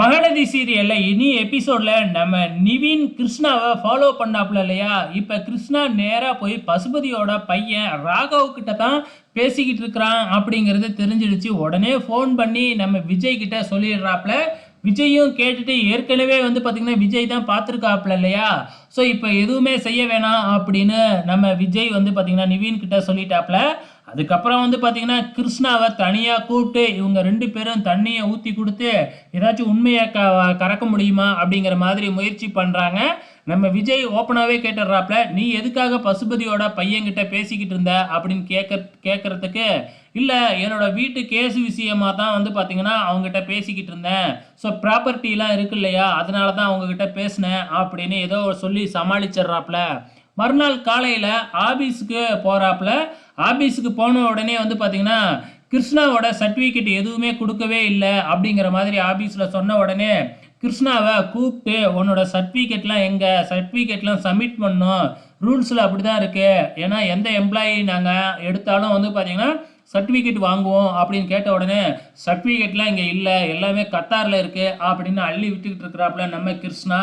மகளதி சீரியலில் இனி எபிசோடில் நம்ம நிவின் கிருஷ்ணாவை ஃபாலோ பண்ணாப்புல இல்லையா? இப்போ கிருஷ்ணா நேராக போய் பசுபதியோட பையன் ராகவ் கிட்ட தான் பேசிக்கிட்டு இருக்கிறான் அப்படிங்கிறது தெரிஞ்சிடுச்சு. உடனே ஃபோன் பண்ணி நம்ம விஜய் கிட்ட சொல்லிடுறாப்புல. விஜயும் கேட்டுட்டு ஏற்கனவே வந்து பார்த்திங்கன்னா விஜய் தான் பார்த்துருக்காப்புல இல்லையா? ஸோ இப்போ எதுவுமே செய்ய வேணாம் அப்படின்னு நம்ம விஜய் வந்து பார்த்திங்கன்னா நிவின் கிட்ட சொல்லிட்டாப்புல. அதுக்கப்புறம் வந்து பார்த்தீங்கன்னா கிருஷ்ணாவை தனியாக கூப்பிட்டு இவங்க ரெண்டு பேரும் தண்ணியை ஊற்றி கொடுத்து ஏதாச்சும் உண்மையை க கறக்க முடியுமா அப்படிங்கிற மாதிரி முயற்சி பண்ணுறாங்க நம்ம விஜய் ஓப்பனாகவே கேட்டுடுறாப்புல நீ எதுக்காக பசுபதியோட பையன்கிட்ட பேசிக்கிட்டு இருந்த? அப்படின்னு கேட்க கேட்குறதுக்கு இல்லை என்னோட வீட்டு கேஸ் விஷயமா தான் வந்து பார்த்தீங்கன்னா அவங்ககிட்ட பேசிக்கிட்டு இருந்தேன். ஸோ ப்ராப்பர்ட்டிலாம் இருக்கு இல்லையா அதனால தான் அவங்கக்கிட்ட பேசினேன் அப்படின்னு ஏதோ சொல்லி சமாளிச்சிடுறாப்புல. மறுநாள் காலையில் ஆபீஸுக்கு போகிறாப்புல ஆஃபீஸுக்கு போன உடனே வந்து பார்த்தீங்கன்னா கிருஷ்ணாவோட சர்டிஃபிகேட் எதுவுமே கொடுக்கவே இல்லை அப்படிங்கிற மாதிரி ஆஃபீஸில் சொன்ன உடனே கிருஷ்ணாவை கூப்பிட்டு உன்னோட சர்டிஃபிகேட்லாம் எங்கே? சர்டிஃபிகேட்லாம் சப்மிட் பண்ணோம் ரூல்ஸில் அப்படி தான் இருக்குது ஏன்னா எந்த எம்ப்ளாயி நாங்கள் எடுத்தாலும் வந்து பார்த்தீங்கன்னா சர்டிஃபிகேட் வாங்குவோம் அப்படின்னு கேட்ட உடனே சர்டிஃபிகேட்லாம் இங்கே இல்லை. எல்லாமே கத்தாரில் இருக்குது அப்படின்னு அள்ளி விட்டுக்கிட்டு இருக்கிறாப்புல நம்ம கிருஷ்ணா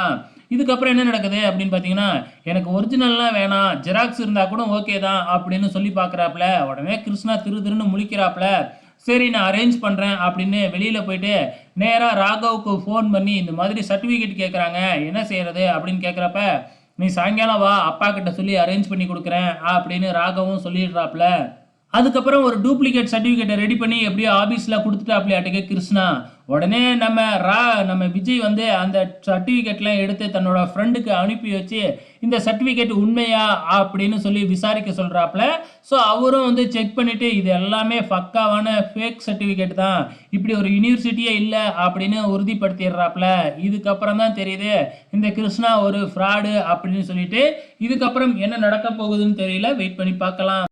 இதுக்கப்புறம் என்ன நடக்குது அப்படின்னு பார்த்தீங்கன்னா எனக்கு ஒரிஜினல்லாம் வேணாம் ஜெராக்ஸ் இருந்தால் கூட ஓகே தான் அப்படின்னு சொல்லி பார்க்குறாப்புல. உடனே கிருஷ்ணா திரு திருன்னு முழிக்கிறாப்புல. சரி நான் அரேஞ்ச் பண்ணுறேன் அப்படின்னு வெளியில் போயிட்டு நேராக ராகவுக்கு ஃபோன் பண்ணி இந்த மாதிரி சர்டிஃபிகேட் கேட்குறாங்க என்ன செய்கிறது அப்படின்னு கேட்குறப்ப நீ சாயங்காலம் வா அப்பா கிட்ட சொல்லி அரேஞ்ச் பண்ணி கொடுக்குறேன் அப்படின்னு ராகவும் சொல்லிடுறாப்புல. அதுக்கப்புறம் ஒரு டூப்ளிகேட் சர்டிஃபிகேட்டை ரெடி பண்ணி எப்படியோ ஆஃபீஸில் கொடுத்துட்டாப்லையாட்டுக்கு கிருஷ்ணா. உடனே நம்ம ரா நம்ம விஜய் வந்து அந்த சர்டிஃபிகேட்லாம் எடுத்து தன்னோட ஃப்ரெண்டுக்கு அனுப்பி வச்சு இந்த சர்டிஃபிகேட் உண்மையா அப்படின்னு சொல்லி விசாரிக்க சொல்கிறாப்புல ஸோ அவரும் வந்து செக் பண்ணிவிட்டு இது எல்லாமே பக்காவான ஃபேக் சர்டிஃபிகேட் தான். இப்படி ஒரு யூனிவர்சிட்டியே இல்லை அப்படின்னு உறுதிப்படுத்திடுறாப்புல இதுக்கப்புறம் தான் தெரியுது இந்த கிருஷ்ணா ஒரு ஃப்ராடு அப்படின்னு சொல்லிட்டு இதுக்கப்புறம் என்ன நடக்க போகுதுன்னு தெரியல. வெயிட் பண்ணி பார்க்கலாம்.